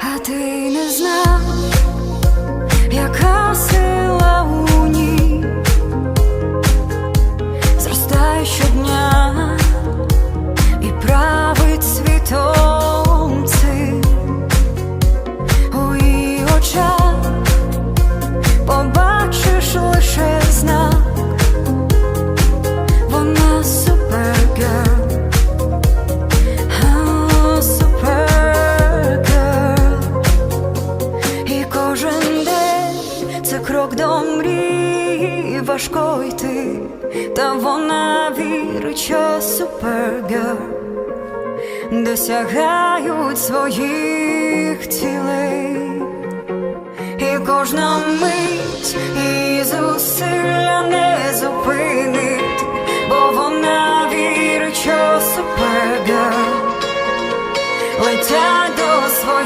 А ти не знав, крок до мрії важко йти, та вона вірить, що супергерл досягають своїх цілей. І кожна мить і зусилля не зупинить, бо вона вірить, що супергерл летять до своїх.